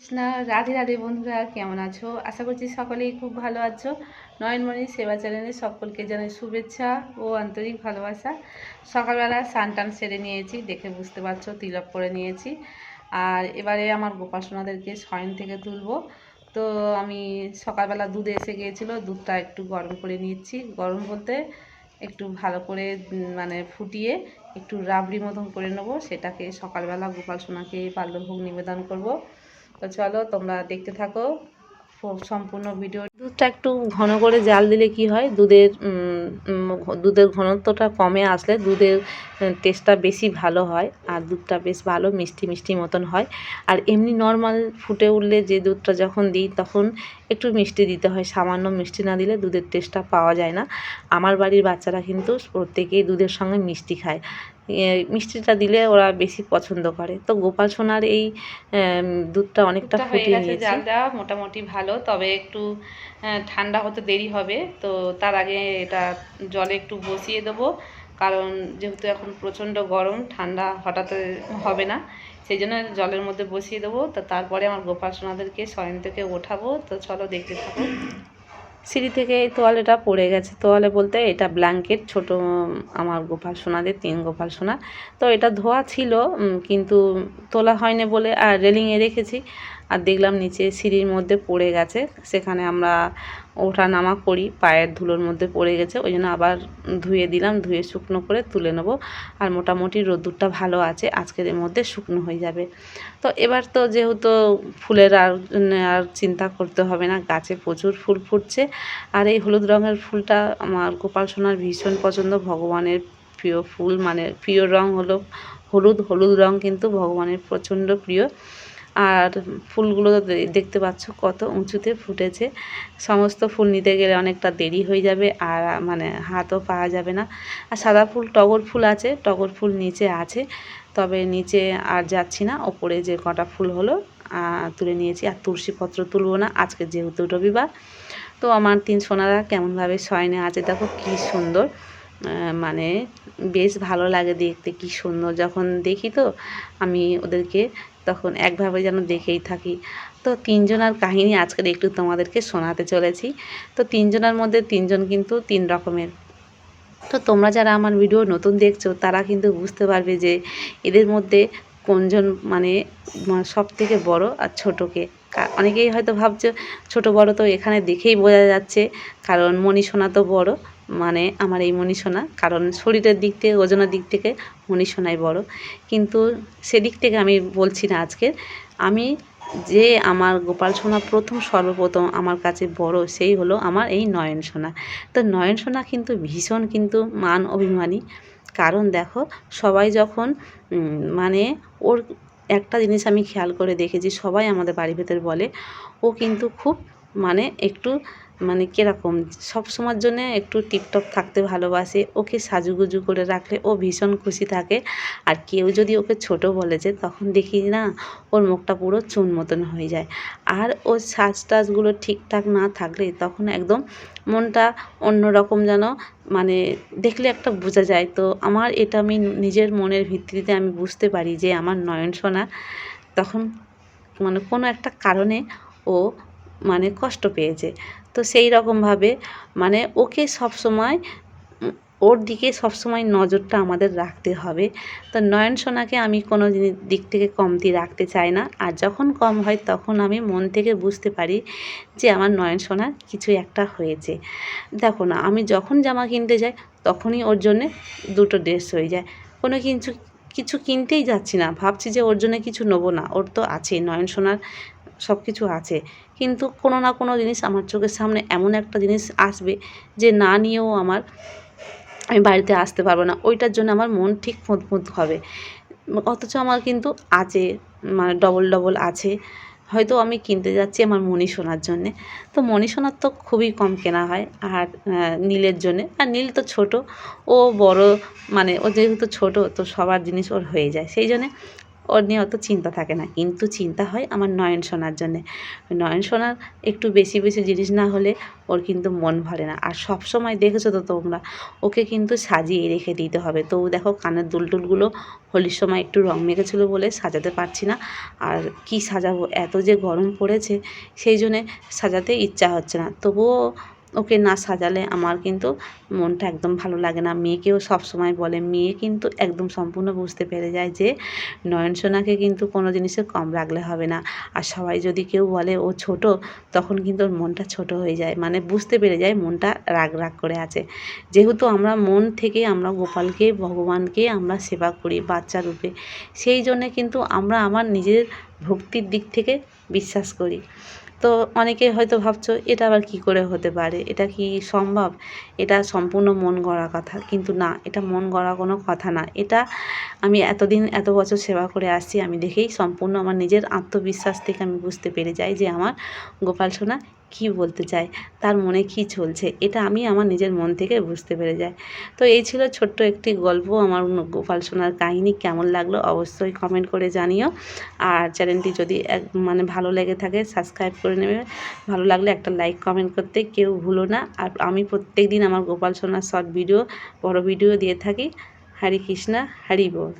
কৃষ্ণা, রাধে রাধে বন্ধুরা, কেমন আছো? আশা করছি সকলেই খুব ভালো আছো। নয়নমণি সেবা চ্যানেলে সকলকে জানাই শুভেচ্ছা ও আন্তরিক ভালোবাসা। সকালবেলা স্নান টান সেরে নিয়েছি, দেখে বুঝতে পারছ, তিলক করে নিয়েছি। আর এবারে আমার গোপাসনাদেরকে শয়ন থেকে তুলবো। তো আমি সকালবেলা দুধ এসে গিয়েছিল, দুধটা একটু গরম করে নিচ্ছি। গরম বলতে একটু ভালো করে মানে ফুটিয়ে একটু রাবড়ি মতন করে নেব। সেটাকে সকালবেলা গোপাল সোনাকে পাল্যভোগ নিবেদন করব। তো চলো তোমরা দেখতে থাকো সম্পূর্ণ ভিডিও দুধটা একটু ঘন করে জাল দিলে কি হয়? দুধের দুধের ঘনত্বটা কমে আসলে দুধের টেস্টটা বেশি ভালো হয় আর দুধটা বেশ ভালো, মিষ্টি মিষ্টি মতন হয়। আর এমনি নর্মাল ফুটে উঠলে যে দুধটা যখন দিই তখন একটু মিষ্টি দিতে হয়। সামান্য মিষ্টি না দিলে দুধের টেস্টটা পাওয়া যায় না। আমার বাড়ির বাচ্চারা কিন্তু প্রত্যেকেই দুধের সঙ্গে মিষ্টি খায়। মিষ্টিটা দিলে ওরা বেশি পছন্দ করে। তো গোপাল সোনার এই দুধটা অনেকটা ফুটিয়ে গেছে নিয়েছি। জাল দেওয়া মোটামুটি ভালো তবে একটু ঠান্ডা হতে দেরি হবে। তো তার আগে এটা জলে একটু বসিয়ে দেবো কারণ যেহেতু এখন প্রচণ্ড গরম ঠান্ডা হঠাৎ হবে না। সেই জন্য জলের মধ্যে বসিয়ে দেবো। তো তারপরে আমার গোপাল সোনাদেরকে শয়ন থেকে ওঠাবো। তো চলো দেখতে থাকো। সিঁড়ি থেকে এই তোয়ালেটা পড়ে গেছে। তোয়ালে বলতে এটা ব্ল্যাঙ্কেট, ছোট আমার গোপাল সোনাদের, তিন গোপাল সোনা। তো এটা ধোয়া ছিল কিন্তু তোলা হয়নি বলে আর রেলিংয়ে রেখেছি। আর দেখলাম নিচে সিঁড়ির মধ্যে পড়ে গেছে। সেখানে আমরা ওঠা নামা করি, পায়ের ধুলোর মধ্যে পড়ে গেছে। ওই জন্য আবার ধুয়ে দিলাম, ধুয়ে শুকনো করে তুলে নেব। আর মোটামুটি রোদ্দুরটা ভালো আছে, আজকের মধ্যে শুকনো হয়ে যাবে। তো এবার তো যেহেতু ফুলের আর আর চিন্তা করতে হবে না, গাছে প্রচুর ফুল ফুটছে। আর এই হলুদ রঙের ফুলটা আমার গোপাল সোনার ভীষণ পছন্দ। ভগবানের প্রিয় ফুল মানে প্রিয় রং হলো হলুদ। হলুদ রং কিন্তু ভগবানের প্রচণ্ড প্রিয়। আর ফুলগুলো দেখতে পাচ্ছ কত উঁচুতে ফুটেছে। সমস্ত ফুল নিতে গেলে অনেকটা দেরি হয়ে যাবে আর মানে হাতও পাওয়া যাবে না। আর সাদা ফুল, টগর ফুল আছে, টগর ফুল নিচে আছে, তবে নিচে আর যাচ্ছি না। ওপরে যে কটা ফুল হলো তুলে নিয়েছি। আর তুলসীপত্র তুলবো না, আজকে যেহেতু রবিবার। তো আমার তিন সোনারা কেমনভাবে শয়নে আছে, দেখো কি সুন্দর। মানে বেশ ভালো লাগে দেখতে, কি সুন্দর। যখন দেখি তো আমি ওদেরকে তখন একভাবে যেন দেখেই থাকি। তো তিনজনার কাহিনী আজকের একটু তোমাদেরকে শোনাতে চলেছি। তো তিনজনের মধ্যে তিনজন কিন্তু তিন রকমের। তো তোমরা যারা আমার ভিডিও নতুন দেখছ, তারা কিন্তু বুঝতে পারবে যে এদের মধ্যে কোনজন মানে সব থেকে বড় আর ছোটোকে। অনেকেই হয়তো ভাবছ ছোট বড় তো এখানে দেখেই বোঝা যাচ্ছে, কারণ মনীষোনা তো বড়। মানে আমার এই মনীষোনা কারণ শরীরের দিক থেকে, ওজনের দিক থেকে মনীষোনাই বড়। কিন্তু সেদিক থেকে আমি বলছি না আজকে। আমি যে আমার গোপাল সোনা প্রথম, সর্বপ্রথম আমার কাছে বড়, সেই হলো আমার এই নয়ন সোনা। তো নয়ন সোনা কিন্তু ভীষণ কিন্তু মান অভিমানী। কারণ দেখো, সবাই যখন মানে ওর একটা জিনিস আমি খেয়াল করে দেখেছি, সবাই আমাদের বাড়ির ভেতর বলে, ও কিন্তু খুব মানে একটু মানে কীরকম, সব সময়ের জন্যে একটু টিপটপ থাকতে ভালোবাসে, ওকে সাজুগুজু করে রাখলে ও ভীষণ খুশি থাকে। আর কেউ যদি ওকে ছোট বলেছে তখন দেখি না, ওর মুখটা পুরো চুন মতন হয়ে যায়। আর ওর সাজ টাজগুলো ঠিকঠাক না থাকলে তখন একদম মনটা অন্যরকম যেন মানে দেখলে একটা বোঝা যায়। তো আমার এটা আমি নিজের মনের ভিত্তিতে আমি বুঝতে পারি যে, আমার নয়ন সোনা তখন মানে কোনো একটা কারণে ও মানে কষ্ট পেয়েছে। তো সেই রকমভাবে মানে ওকে সবসময় ওর দিকে সবসময় নজরটা আমাদের রাখতে হবে। তো নয়ন সোনাকে আমি কোনো দিক থেকে কমতি রাখতে চাই না। আর যখন কম হয় তখন আমি মন থেকে বুঝতে পারি যে আমার নয়ন সোনার কিছু একটা হয়েছে। দেখো না, আমি যখন জামা কিনতে যাই তখনই ওর জন্যে দুটো ড্রেস হয়ে যায়। কোনো কিছু কিছু কিনতেই যাচ্ছি না। ভাবছি যে ওর জন্য কিছু নেব না। ওর তো আছেই। নয়ন সোনার সব কিছু আছে। কিন্তু কোনো না কোনো জিনিস আমার চোখের সামনে এমন একটা জিনিস আসবে যে না নিয়েও আমার আমি বাড়িতে আসতে পারব না। ওইটার জন্য আমার মন ঠিক ফুঁত হবে। অথচ আমার কিন্তু আছে মানে ডবল ডবল আছে। হয়তো আমি কিনতে যাচ্ছি আমার মণি সোনার জন্যে। তো মণি সোনার তো খুবই কম কেনা হয় আর নীলের জন্যে। আর নীল তো ছোট, ও বড় মানে ও যেহেতু ছোট তো সবার জিনিস ওর হয়ে যায়। সেই জন্যে ওর নিয়ে অত চিন্তা থাকে না। কিন্তু চিন্তা হয় আমার নয়ন সোনার জন্যে। নয়ন সোনার একটু বেশি বেশি জিনিস না হলে ওর কিন্তু মন ভরে না। আর সব সময় দেখেছ তো তোমরা, ওকে কিন্তু সাজিয়ে রেখে দিতে হবে। তো দেখো কানের দুল টুলগুলো হোলির সময় একটু রং মেখেছিলো বলে সাজাতে পারছি না। আর কি সাজাবো? এত যে গরম পড়েছে, সেই জন্যে সাজাতে ইচ্ছা হচ্ছে না। তবুও ওকে না সাজালে আমার কিন্তু মনটা একদম ভালো লাগে না। মেয়েকেও সব সময় বলে, মেয়ে কিন্তু একদম সম্পূর্ণ বুঝতে পেরে যায় যে নয়নসোনাকে কিন্তু কোনো জিনিসে কম রাখলে হবে না। আর সবাই যদি কেউ বলে, ও ছোট, তখন কিন্তু ওর মনটা ছোট হয়ে যায়। মানে বুঝতে পেরে যায় মনটা রাগ রাগ করে আছে। যেহেতু আমরা মন থেকে আমরা গোপালকে, ভগবানকে আমরা সেবা করি বাচ্চা রূপে, সেই জন্যে কিন্তু আমরা আমার নিজের ভক্তির দিক থেকে বিশ্বাস করি। তো অনেকে হয়তো ভাবছ, এটা আবার কি করে হতে পারে? এটা কি সম্ভব? এটা সম্পূর্ণ মন গড়া কথা। কিন্তু না, এটা মন গড়া কোনো কথা না। এটা আমি এতদিন, এত বছর সেবা করে আসছি, আমি দেখেই সম্পূর্ণ আমার নিজের আত্মবিশ্বাস থেকে আমি বুঝতে পেরে যাই যে আমার গোপাল সোনা কী বলতে চায় তার মনে কী চলছে? এটা আমি আমার নিজের মন থেকে বুঝতে পেরে যাই। তো এই ছিল ছোট্ট একটি গল্প আমার গোপাল সোনার কাহিনী। কেমন লাগল অবশ্যই কমেন্ট করে জানিও। আর চ্যানেলটি যদি এক মানে ভালো লেগে থাকে সাবস্ক্রাইব করে নেবে। ভালো লাগলে একটা লাইক কমেন্ট করতে কেউ ভুলো না। আর আমি প্রত্যেক দিন আমার গোপাল সোনার শর্ট ভিডিও বড় ভিডিও দিয়ে থাকি। হরে কৃষ্ণা, হরি বল।